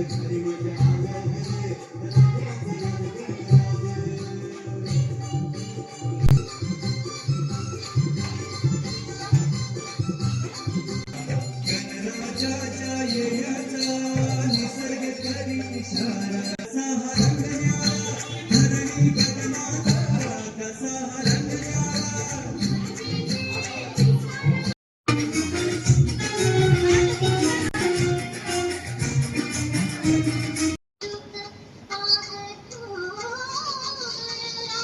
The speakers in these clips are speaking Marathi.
weeks with you.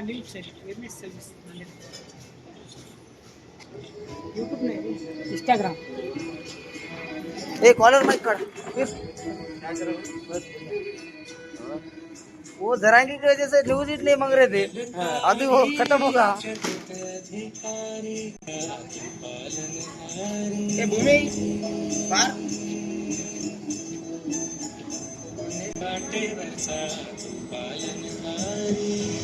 Leave service wellness service YouTube में इंस्टाग्राम ए कॉलर माइक कर। वो जरांगी की वजह से न्यूज़ इतने मांग रहे थे। अभी वो खत्म होगा। बाटे पालन ये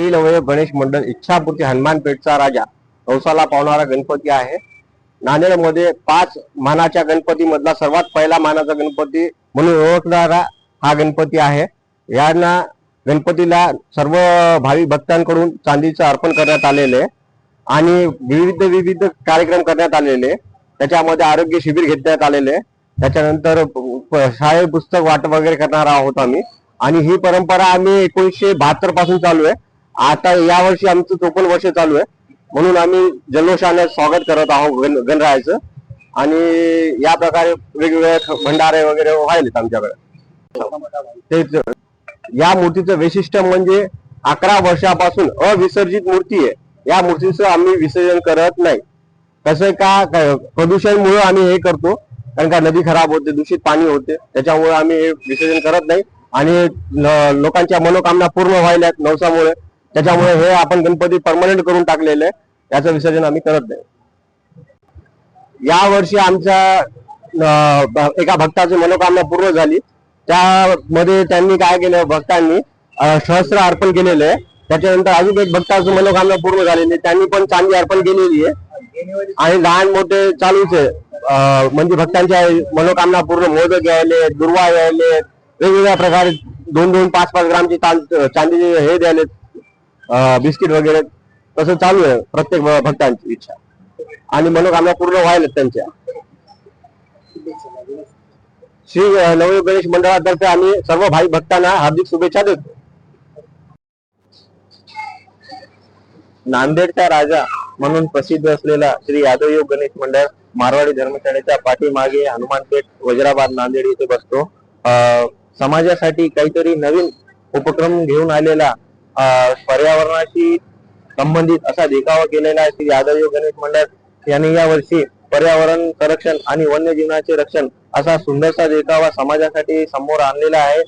श्री नवय गणेश मंडळ इच्छापूर्ती हनुमानपेठचा राजा. नवसाला पावणारा गणपती आहे. नांदेडमध्ये पाच मानाच्या गणपती मधला सर्वात पहिला मानाचा गणपती म्हणून ओळखणारा हा गणपती आहे. यांना गणपतीला सर्व भावी भक्तांकडून चांदीचं अर्पण करण्यात आलेले आणि विविध विविध कार्यक्रम करण्यात आलेले त्याच्यामध्ये आरोग्य शिबिर घेण्यात आलेले त्याच्यानंतर शाळे शाळेत पुस्तक वाटप वगैरे करणार आहोत आम्ही. आणि ही परंपरा आम्ही एकोणीसशे बहात्तरपासून चालू आहे. आता यावर्षी आमचं चोपन्न वर्ष चालू आहे. म्हणून आम्ही जल्लोषाने स्वागत करत आहोत गण गणरायाचं. आणि या प्रकारे वेगवेगळे भंडारे वगैरे व्हायलेत आमच्याकडे. तेच. या मूर्तीचं वैशिष्ट्य म्हणजे अकरा वर्षापासून अविसर्जित मूर्ती आहे. या मूर्तीचं आम्ही विसर्जन करत नाही. कसं का क- प्रदूषणमुळे आम्ही हे करतो. कारण का नदी खराब होते दूषित पाणी होते. त्याच्यामुळे आम्ही हे विसर्जन करत नाही. आणि लोकांच्या मनोकामना पूर्ण व्हायल्यात नवसामुळे. त्याच्यामुळे हे आपण गणपती परमनंट करून टाकलेले याचं विसर्जन आम्ही करत नाही. या वर्षी आमच्या एका भक्ताची मनोकामना पूर्ण झाली. त्यामध्ये त्यांनी काय केलं भक्तांनी सहस्र अर्पण केलेलं आहे. त्याच्यानंतर अजून एक भक्ताची मनोकामना पूर्ण झालेली त्यांनी पण चांदी अर्पण केलेली आहे. आणि लहान मोठे चालूच आहे. म्हणजे भक्तांच्या मनोकामना पूर्ण मोदक यायले दुर्वा यायले वेगवेगळ्या प्रकारे दोन दोन पाच पाच ग्रामची चांदीचे हे द्यायले बिस्किट वगैरे तसं चालू आहे प्रत्येक भक्तांची इच्छा. आणि मनोकामना पूर्ण व्हायला त्यांच्या. श्री नवयुग गणेश मंडळातर्फे आम्ही सर्व भाई भक्तांना हार्दिक शुभेच्छा देतो. नांदेडचा राजा म्हणून प्रसिद्ध असलेला श्री यादवयोग गणेश मंडळ मारवाडी धर्मशाळेच्या पाठीमागे हनुमानपेठ वज्राबाद नांदेड येथे बसतो. अं, समाजासाठी काहीतरी नवीन उपक्रम घेऊन आलेला पर्यावरणाशी संबंधित असा देखावा केलेला श्री यादव गणेश मंडळ यांनी या वर्षी पर्यावरण संरक्षण आणि वन्यजीवनाचे रक्षण असा सुंदरसा देखावा समाजासाठी समोर आणलेला आहे.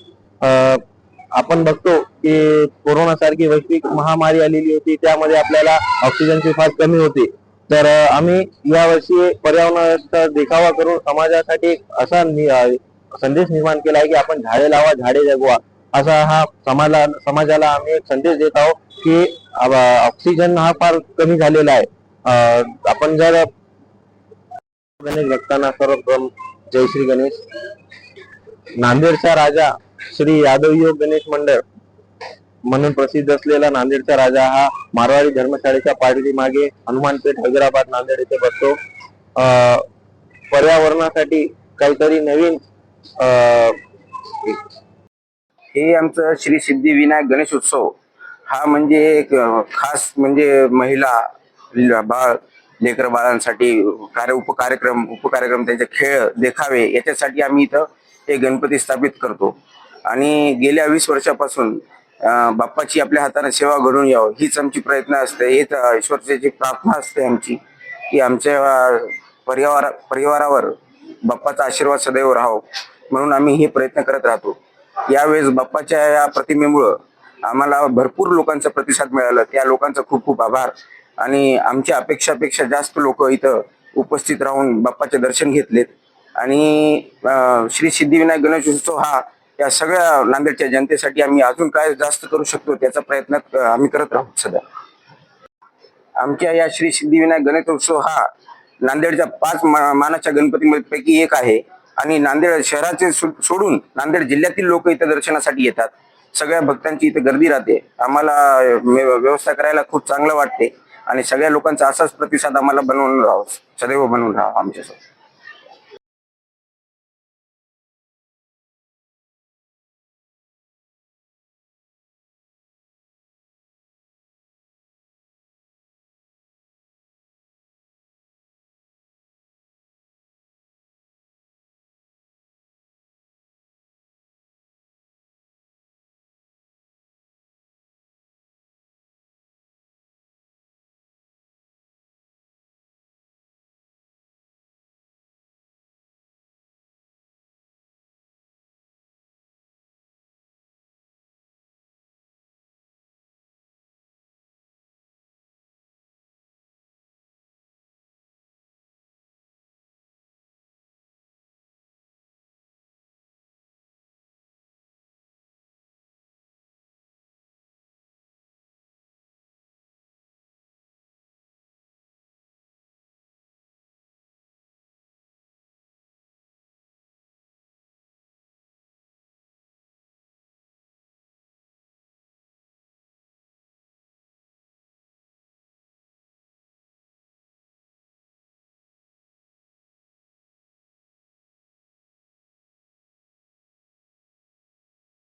आपण बघतो की कोरोना सारखी वैश्विक महामारी आलेली होती. त्यामध्ये आपल्याला ऑक्सिजनची फार कमी होती. तर आम्ही आम्ही यावर्षी पर्यावरणाचा देखावा करून समाजासाठी असा नि- संदेश निर्माण केला आहे की आपण झाडे लावा झाडे जगवा. असा हा समाजा समाजाला आम्ही एक संदेश देत आहोत की ऑक्सिजन हा फार कमी झालेला आहे. आपण जर गणेश भक्तांना सर्वप्रथम जय श्री गणेश. नांदेडचा राजा श्री यादवयोग गणेश मंडळ म्हणून प्रसिद्ध असलेला नांदेडचा राजा हा मारवाडी धर्मशाळेच्या पाठीमागे हनुमानपेठ हैदराबाद नांदेड येथे बसतो. अं, पर्यावरणासाठी काहीतरी नवीन अं, हे आमचं श्री सिद्धिविनायक गणेश उत्सव हा म्हणजे एक खास म्हणजे महिला बाळ लेकर बाळांसाठी कार्य उपकार्यक्रम उपकार्यक्रम त्यांचे खेळ देखावे याच्यासाठी आम्ही इथं हे गणपती स्थापित करतो. आणि गेल्या वीस वर्षापासून बाप्पाची आपल्या हाताने सेवा घडून यावं हीच आमची प्रयत्न असते. हीच ईश्वरची प्रार्थना असते आमची की आमच्या अं, परिवार परिवारावर बाप्पाचा आशीर्वाद सदैव राहावं म्हणून आम्ही हे प्रयत्न करत राहतो. यावेळेस बाप्पाच्या या प्रतिमेमुळं आम्हाला भरपूर लोकांचा प्रतिसाद मिळाला. त्या लोकांचा खूप खूप आभार. आणि आमच्या अपेक्षापेक्षा जास्त लोक इथं उपस्थित राहून बाप्पाचे दर्शन घेतलेत. आणि श्री सिद्धिविनायक गणेश उत्सव हा या सगळ्या नांदेडच्या जनतेसाठी आम्ही अजून काय जास्त करू शकतो त्याचा प्रयत्न आम्ही करत राहू सध्या. आमच्या या श्री सिद्धिविनायक गणेश उत्सव हा नांदेडच्या पाच मानाच्या मानाच्या गणपतीपैकी एक आहे. आणि नांदेड शहराचे सोडून नांदेड जिल्ह्यातील लोक इथं दर्शनासाठी येतात. सगळ्या भक्तांची इथे गर्दी राहते. आम्हाला व्यवस्था करायला खूप चांगलं वाटते. आणि सगळ्या लोकांचा असाच प्रतिसाद आम्हाला बनवून राहावं. सदैव बनवून राहावं आमच्यासोबत.